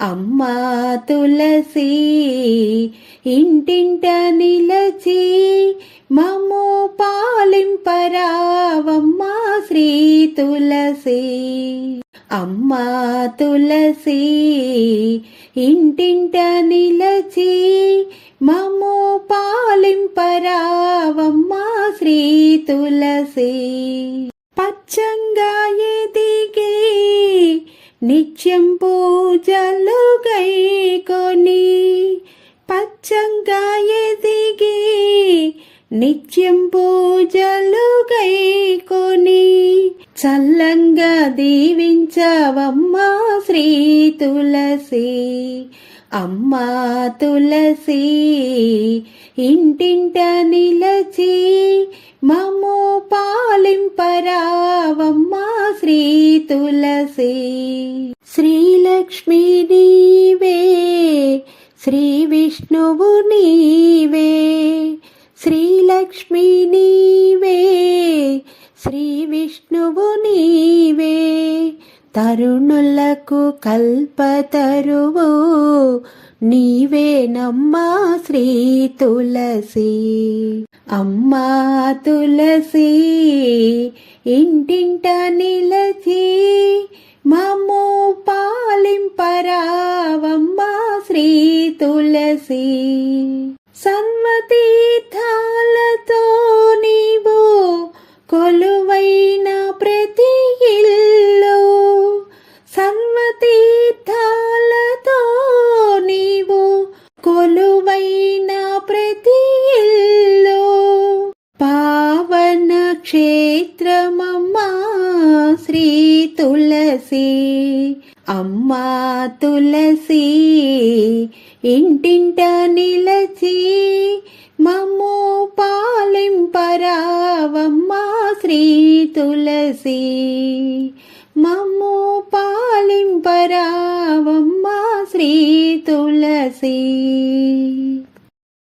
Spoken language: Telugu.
అమ్మా తులసి ఇంటింట నిలచి మమ్ము పాలింపరావమ్మా శ్రీ తులసి. అమ్మా తులసి ఇంటింట నిలచి మమ్ము పాలింపరావమ్మా శ్రీ తులసి. పచ్చంగా నిత్యం పూజలు గైకొని పచ్చంగా ఎదిగి నిత్యం పూజలు గైకొని చల్లంగా దీవించవమ్మా శ్రీ తులసి. అమ్మా తులసి ఇంటింట నిలచి మమ్ము పాలింపరావమ్మా. తులసి. శ్రీలక్ష్మి నీవే శ్రీ విష్ణువు నీవే. శ్రీలక్ష్మి నీవే శ్రీ విష్ణువు నీవే. తరుణులకు కల్పతరువు నీవేనమ్మా శ్రీ తులసి. అమ్మా తులసి ఇంటింట నిలచి మమ్ము పాలింపరావమ్మా శ్రీ తులసి. సన్మతీర్థాలతో నీవు కొలువైన ప్రతి ఇల్లు. సర్వతీర్థాలతో నీవు కొలువైన ప్రతి ఇల్లు. పావన క్షేత్ర తులసి అమ్మా తులసి ఇంటింట నిలచి మమ్ము పాలింపరావమ్మా శ్రీ తులసి. మమ్ము పాలింపరావమ్మా శ్రీ తులసి.